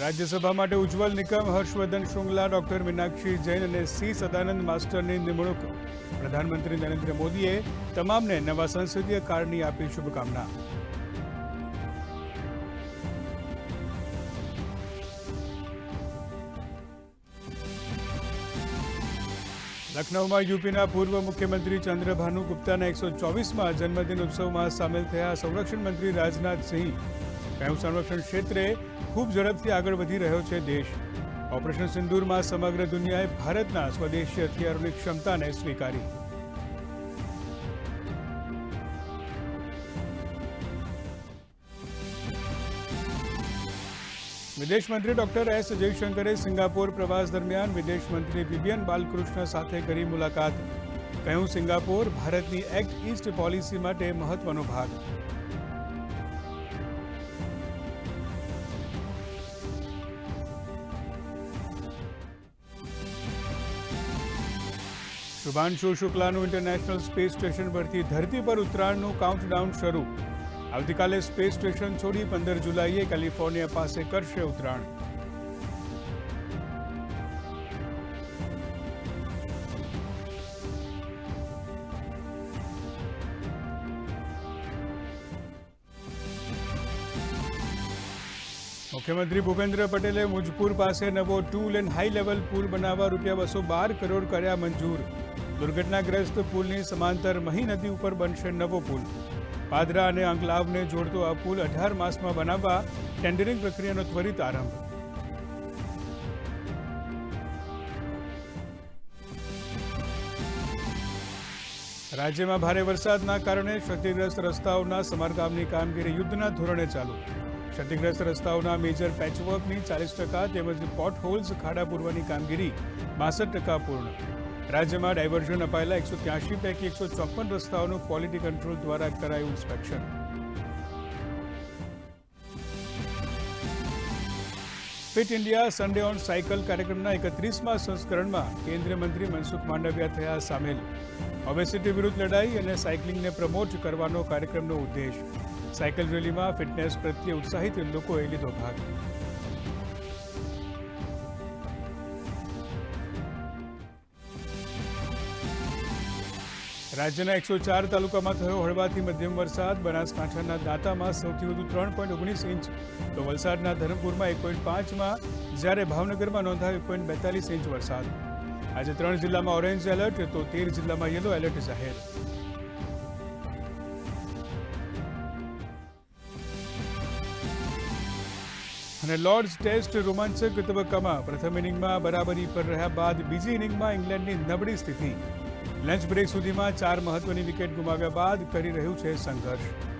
રાજ્યસભા માટે ઉજ્જવલ નિકમ હર્ષવર્ધન શૃંગલા, ડોક્ટર મીનાક્ષી જૈન અને સી. સદાનંદ માસ્ટરની નિમણૂક. પ્રધાનમંત્રી નરેન્દ્ર મોદીએ તમામને નવા સંસદીય કાર્ડની આપી શુભકામના. લખનૌમાં યુપીના પૂર્વ મુખ્યમંત્રી ચંદ્રભાનુ ગુપ્તાના એકસો ચોવીસમાં જન્મદિન ઉત્સવમાં સામેલ થયા સંરક્ષણ મંત્રી રાજનાથ કહ્યું સંરક્ષણ ક્ષેત્રે ખૂબ ઝડપથી આગળ વધી રહ્યો છે દેશ. ઓપરેશન સિંદૂરમાં સમગ્ર દુનિયાએ ભારતના સ્વદેશી હથિયારોની ક્ષમતાને સ્વીકારી. વિદેશ મંત્રી ડોક્ટર એસ જયશંકરે સિંગાપોર પ્રવાસ દરમિયાન વિદેશ મંત્રી વિવિયન બાલકૃષ્ણ સાથે કરી મુલાકાત. કહ્યું, સિંગાપોર ભારતની એક્ટ ઇસ્ટ પોલિસી માટે મહત્વનો ભાગ. શુભાંશુ શુક્લાનું ઇન્ટરનેશનલ સ્પેસ સ્ટેશન પરથી ધરતી પર ઉતરાણનું કાઉન્ટડાઉન શરૂ. આવતીકાલે સ્પેસ સ્ટેશન છોડી પંદર જુલાઈએ કેલિફોર્નિયા પાસે કરશે ઉતરાણ મુખ્યમંત્રી ભૂપેન્દ્ર પટેલે મુજપુર પાસે નવો ટુ લેન હાઈ લેવલ પુલ બનાવવા રૂપિયા બસો બાર કરોડ કર્યા મંજૂર. દુર્ઘટનાગ્રસ્ત પુલની સમાંતર મહી નદી ઉપર બનશે નવો પુલ. પાદરા અને અંકલાવને જોડતો આ પુલ અઢાર માસમાં બનાવવા ટેન્ડરિંગ પ્રક્રિયાનો ત્વરિત આરંભ. રાજ્યમાં ભારે વરસાદના કારણે ક્ષતિગ્રસ્ત રસ્તાઓના સમારકામની કામગીરી યુદ્ધના ધોરણે ચાલુ. ક્ષતિગ્રસ્ત રસ્તાઓના મેજર પેચવર્કની ચાલીસ ટકા તેમજ પોટ હોલ્સ ખાડા પૂરવાની કામગીરી બાસઠ ટકા પૂર્ણ. રાજ્યમાં ડાયવર્ઝન અપાયેલા એકસો ત્યાસી પૈકી એકસો ચોપન રસ્તાઓનું ક્વોલિટી કંટ્રોલ દ્વારા કરાયું inspection Fit India Sunday on cycle કાર્યક્રમના એકત્રીસમાં સંસ્કરણમાં કેન્દ્રીય મંત્રી મનસુખ માંડવિયા થયા સામેલ. ઓબેસિટી વિરુદ્ધ લડાઈ અને સાયકલિંગને પ્રમોટ કરવાનો કાર્યક્રમનો ઉદ્દેશ. સાયકલ રેલીમાં ફિટનેસ પ્રત્યે ઉત્સાહિત લોકોએ લીધો ભાગ. રાજ્યના એકસો ચાર તાલુકામાં થયો હળવાથી મધ્યમ વરસાદ. બનાસકાંઠાના દાંતામાં સૌથી વધુ ત્રણ પોઈન્ટ ઓગણીસ ઇંચ. તો વલસાડના ધરમપુરમાં એક પોઈન્ટ પાંચમાં. જ્યારે ભાવનગરમાં નોંધાયો એક પોઈન્ટ બેતાલીસ ઇંચ વરસાદ. આજે ત્રણ જિલ્લામાં ઓરેન્જ એલર્ટ તો તેર જિલ્લામાં યલો એલર્ટ જાહેર. અને લોર્ડ્સ ટેસ્ટ રોમાંચક તબક્કામાં પ્રથમ ઇનિંગમાં બરાબરી પર રહ્યા બાદ બીજી ઇનિંગમાં ઇંગ્લેન્ડની નબળી સ્થિતિ. લંચ બ્રેક સુધીમાં ચાર મહત્વની વિકેટ ગુમાવ્યા બાદ કરી રહ્યું છે સંઘર્ષ.